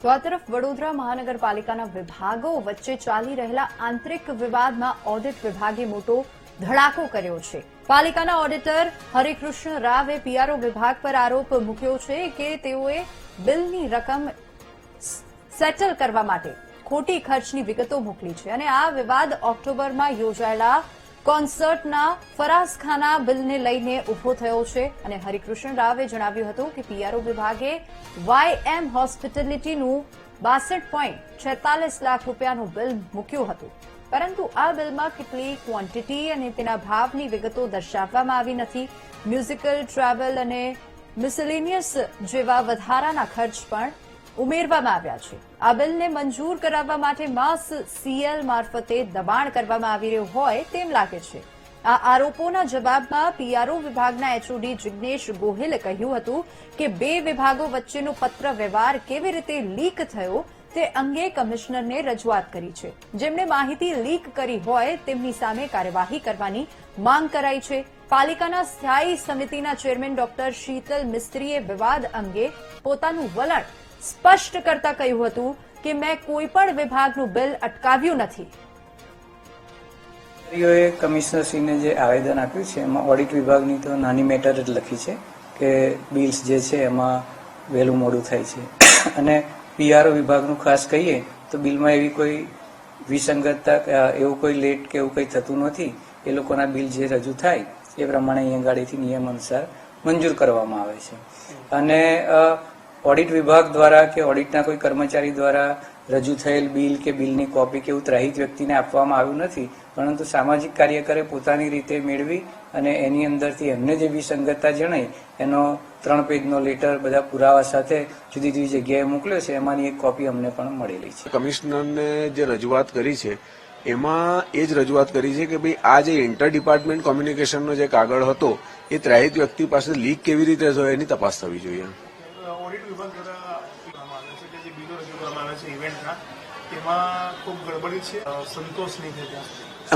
તો આ તરફ વડોદરા મહાનગરપાલિકાના વિભાગો વચ્ચે ચાલી રહેલા આંતરિક વિવાદમાં ઓડિટ વિભાગે મોટો ધડાકો કર્યો છે. પાલિકાના ઓડિટર હરિકૃષ્ણ રાવે પીઆરઓ વિભાગ પર આરોપ મૂક્યો છે કે તેઓએ બિલની રકમ સેટલ કરવા માટે ખોટી ખર્ચની વિગતો મોકલી છે અને આ વિવાદ ઓક્ટોબરમાં યોજાયેલા કોન્સર્ટના ફરાઝખાના બિલને લઈને ઊભો થયો છે અને હરિકૃષ્ણ રાવે જણાવ્યું હતું કે પીઆરઓ વિભાગે વાયએમ હોસ્પિટલિટીનું બાસઠ પોઈન્ટ છેતાલીસ લાખ રૂપિયાનું બિલ મૂક્યું હતું. પરંતુ આ બિલમાં કેટલી ક્વોન્ટિટી અને તેના ભાવની વિગતો દર્શાવવામાં આવી નથી. મ્યુઝિકલ, ટ્રાવેલ અને મિસેલિનિયસ જેવા વધારાના ખર્ચ પણ ઉમેરવામાં આવ્યા છે. આ બિલને મંજૂર કરાવવા માટે માસ સીએલ મારફતે દબાણ કરવામાં આવી રહ્યું હોય તેમ લાગે છે. આ આરોપોના જવાબમાં પીઆરઓ વિભાગના એચઓડી જિગ્નેશ ગોહિલે કહ્યું હતું કે બે વિભાગો વચ્ચેનો પત્ર વ્યવહાર કેવી રીતે લીક થયો તે અંગે કમિશનરને રજૂઆત કરી છે. જેમણે માહિતી લીક કરી હોય તેમની સામે કાર્યવાહી કરવાની માંગ કરાઈ છે. પાલિકાના સ્થાયી સમિતિના ચેરમેન ડોક્ટર શીતલ મિસ્ત્રીએ વિવાદ અંગે પોતાનું વલણ સ્પષ્ટ કરતા કહ્યું હતું કે મેં કોઈ પણ વિભાગનું બિલ અટકાવ્યું નથી. કમિશનર કમિશનરશ્રીને જે આવેદન આપ્યું છે, એમાં ઓડિટ વિભાગની તો નાની મેટર જ લખી છે કે બિલ્સ જે છે એમાં વહેલું મોડું થાય છે. અને પીઆરઓ વિભાગનું ખાસ કહીએ તો બિલમાં એવી કોઈ વિસંગતતા, એવું કોઈ લેટ કે એવું કંઈ થતું નથી. એ લોકોના બિલ જે રજૂ થાય એ પ્રમાણે અહીંયા ગાડીથી નિયમ અનુસાર મંજૂર કરવામાં આવે છે. અને ઓડિટ વિભાગ દ્વારા કે ઓડિટના કોઈ કર્મચારી દ્વારા રજૂ થયેલ બિલ કે બિલની કોપી કે એવું ત્રહિત વ્યક્તિને આપવામાં આવ્યું નથી, પરંતુ સામાજિક કાર્યકરે પોતાની રીતે મેળવી અને એની અંદરથી એમને જે વિસંગતતા જણાઈ, એનો ત્રણ પેજનો લેટર બધા પુરાવા સાથે જુદી જુદી જગ્યાએ મોકલ્યો છે, એમાંની એક કોપી અમને પણ મળેલી છે. કમિશનરને જે રજૂઆત કરી છે, એમાં એ જ રજૂઆત કરી છે કે ભાઈ આ જે ઇન્ટર ડિપાર્ટમેન્ટ કોમ્યુનિકેશનનો જે કાગળ હતો, એ ત્રાહિત વ્યક્તિ પાસે લીક કેવી રીતે થયો એની તપાસ થવી જોઈએ. દ્વારા કરવામાં આવે છે કે જે બિલો રજૂ કરવામાં આવે છે ઇવેન્ટના તેમાં ખૂબ ગડબડી છે. સંતોષ નહીં થાય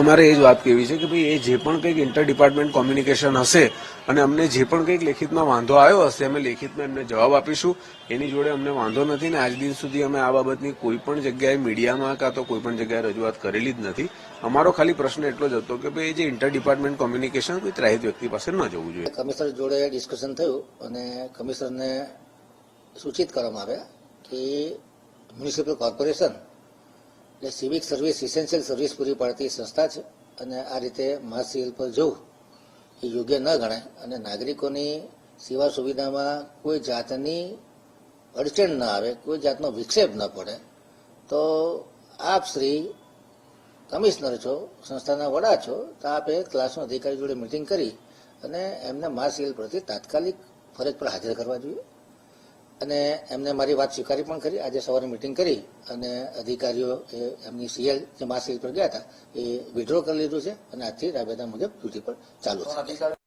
અમારે એ જ વાત કેવી છે કે ભાઈ એ જે પણ કંઈક ઇન્ટર ડિપાર્ટમેન્ટ કોમ્યુનિકેશન હશે અને અમને જે પણ કંઈક લેખિતમાં વાંધો આવ્યો હશે અમે લેખિતમાં એમને જવાબ આપીશું. એની જોડે અમને વાંધો નથી ને આજ દિન સુધી અમે આ બાબતની કોઈ પણ જગ્યાએ મીડિયામાં કાં તો કોઈ પણ જગ્યાએ રજૂઆત કરેલી જ નથી. અમારો ખાલી પ્રશ્ન એટલો જ હતો કે ભાઈ જે ઇન્ટર ડિપાર્ટમેન્ટ કોમ્યુનિકેશન કોઈ ત્રાહિત વ્યક્તિ પાસે ન જવું જોઈએ. કમિશનર જોડે ડિસ્કશન થયું અને કમિશનરને સૂચિત કરવામાં આવ્યા કે મ્યુનિસિપલ કોર્પોરેશન એટલે સિવિક સર્વિસ ઇસેન્શિયલ સર્વિસ પૂરી પાડતી સંસ્થા છે અને આ રીતે માસ પર જવું એ યોગ્ય ન ગણાય અને નાગરિકોની સેવા સુવિધામાં કોઈ જાતની અડચણ ન આવે, કોઈ જાતનો વિક્ષેપ ન પડે, તો આપ શ્રી કમિશનર છો, સંસ્થાના વડા છો, તો આપે ક્લાસનો અધિકારી જોડે મિટિંગ કરી અને એમને માસ સિવિલ પ્રત્યે તાત્કાલિક ફરજ પર હાજર કરવા જોઈએ. અને એમને મારી વાત સ્વીકારી પણ કરી આજે સવારે મિટિંગ કરી અને અધિકારીઓ એમની સીએલ જે માસ સિવિલ પર ગયા હતા, એ વિડ્રો કરી લીધું છે અને આજથી રાબેતા મુજબ ડ્યુટી પર ચાલુ છે.